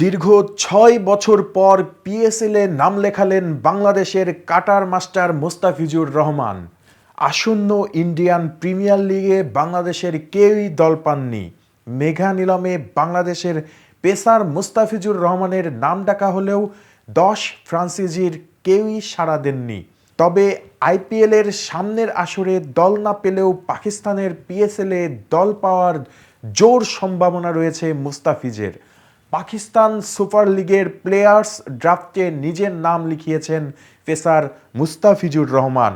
দীর্ঘ ছয় বছর পর পিএসএলে নাম লেখালেন বাংলাদেশের কাটার মাস্টার মোস্তাফিজুর রহমান। আসন্ন ইন্ডিয়ান প্রিমিয়ার লিগে বাংলাদেশের কেউই দল পাননি। মেঘা নিলামে বাংলাদেশের পেসার মুস্তাফিজুর রহমানের নাম ডাকা হলেও দশ ফ্রান্সিজির কেউই সাড়া দেননি। তবে আইপিএলের সামনের আসরে দল না পেলেও পাকিস্তানের পিএসএলে দল পাওয়ার জোর সম্ভাবনা রয়েছে মুস্তাফিজের। পাকিস্তান সুপার লিগের প্লেয়ার্স ড্রাফটে নিজের নাম লিখিয়েছেন পেসার মুস্তাফিজুর রহমান।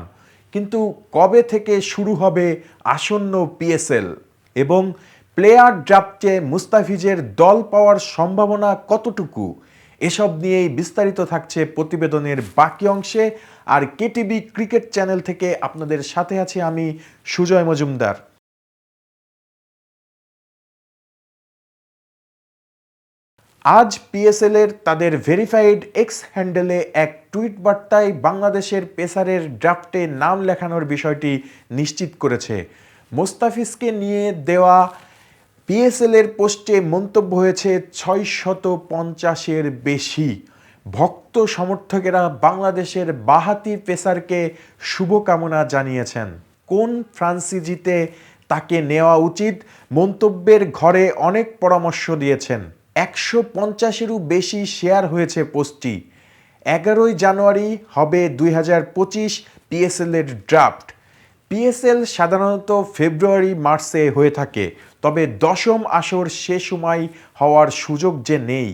কিন্তু কবে থেকে শুরু হবে আসন্ন পিএসএল এবং প্লেয়ার ড্রাফটে মুস্তাফিজের দল পাওয়ার সম্ভাবনা কতটুকু? এসব নিয়েই বিস্তারিত থাকছে প্রতিবেদনের বাকি অংশে। আর কেটিভি ক্রিকেট চ্যানেল থেকে আপনাদের সাথে আছি আমি সুজয় মজুমদার। আজ পিএসএল এর তাদের ভেরিফাইড এক্স হ্যান্ডেলে এক টুইট বার্তায় বাংলাদেশের পেসারের ড্রাফটে নাম লেখানোর বিষয়টি নিশ্চিত করেছে। মোস্তাফিজকে নিয়ে দেওয়া পিএসএল এর পোস্টে মন্তব্য হয়েছে ছয় শত পঞ্চাশের বেশি ভক্ত সমর্থকেরা বাংলাদেশের বাহাতি পেসারকে শুভকামনা জানিয়েছেন। কোন ফ্রান্সিজিতে তাকে নেওয়া উচিত? মন্তব্যের ঘরে অনেক পরামর্শ দিয়েছেন। একশো পঞ্চাশেরও বেশি শেয়ার হয়েছে পোস্টটি। এগারোই জানুয়ারি হবে দুই হাজার পঁচিশ পিএসএল এর ড্রাফট। পিএসএল সাধারণত ফেব্রুয়ারি, মার্চে হয়ে থাকে, তবে দশম আসর সে সময় হওয়ার সুযোগ যে নেই।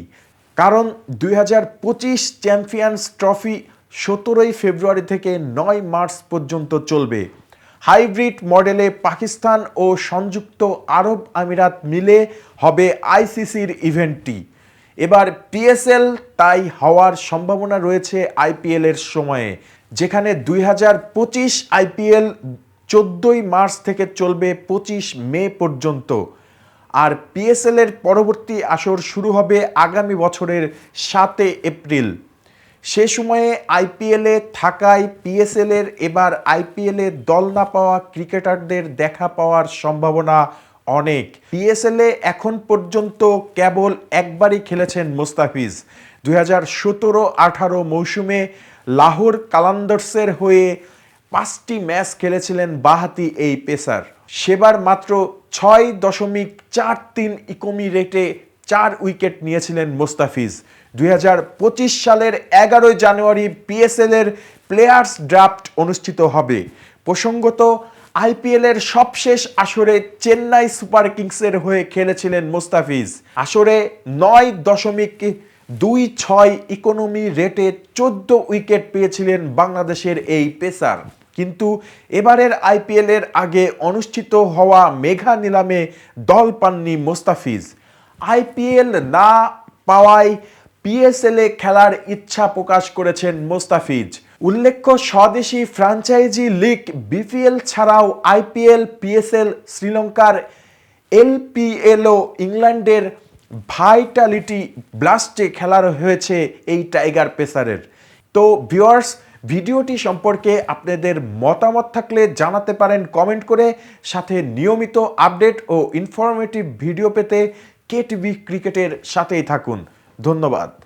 কারণ দুই হাজার পঁচিশ চ্যাম্পিয়ন্স ট্রফি সতেরোই ফেব্রুয়ারি থেকে নয় মার্চ পর্যন্ত চলবে। হাইব্রিড মডেলে পাকিস্তান ও সংযুক্ত আরব আমিরাত মিলে হবে আইসিসির ইভেন্টটি। এবার পিএসএল তাই হওয়ার সম্ভাবনা রয়েছে আইপিএল এর সময়ে, যেখানে দুই হাজার পঁচিশ আইপিএল চোদ্দোই মার্চ থেকে চলবে পঁচিশ মে পর্যন্ত। আর পিএসএল এর পরবর্তী আসর শুরু হবে আগামী বছরের সাতে এপ্রিল। সে সময়ে আইপিএলে থাকায় পিএসএল এর এবার আইপিএলে দল না পাওয়া ক্রিকেটারদের দেখা পাওয়ার সম্ভাবনা অনেক। পিএসএল এখন পর্যন্ত কেবল একবারই খেলেছেন মোস্তাফিজ। দুই হাজার সতেরো আঠারো মৌসুমে লাহোর কালান্দার্সের হয়ে পাঁচটি ম্যাচ খেলেছিলেন বাহাতি এই পেসার। সেবার মাত্র ছয় দশমিক চার তিন ইকোমি রেটে চার উইকেট নিয়েছিলেন মোস্তাফিজ। দুই হাজার পঁচিশ সালের এগারোই জানুয়ারি পিএসএল এর প্লেয়ার্স ড্রাফট অনুষ্ঠিত হবে। প্রসঙ্গত আইপিএল এর সবশেষ আসরে চেন্নাই সুপার কিংসের হয়ে খেলেছিলেন মোস্তাফিজ। আসরে নয় দশমিক দুই ছয় ইকোনমি রেটে চোদ্দ উইকেট পেয়েছিলেন বাংলাদেশের এই পেসার। কিন্তু এবারের আইপিএল এর আগে অনুষ্ঠিত হওয়া মেঘা নিলামে দল পাননি মোস্তাফিজ। আইপিএল না পাওয়ায় পিএসএল খেলার ইচ্ছা প্রকাশ করেছেন মোস্তাফিজ। উল্লেখ্য, স্বদেশি ফ্র্যাঞ্চাইজি লিগ বিপিএল ছাড়াও আইপিএল, পিএসএল, শ্রীলঙ্কার এলপিএল ও ইংল্যান্ডের ভাইটালিটি ব্লাস্টে খেলার হয়েছে এই টাইগার পেসারের। তো ভিউয়ার্স, ভিডিওটি সম্পর্কে আপনাদের মতামত থাকলে জানাতে পারেন কমেন্ট করে। সাথে নিয়মিত আপডেট ও ইনফরমেটিভ ভিডিও পেতে কেটিভি ক্রিকেটের সাথেই থাকুন। ধন্যবাদ।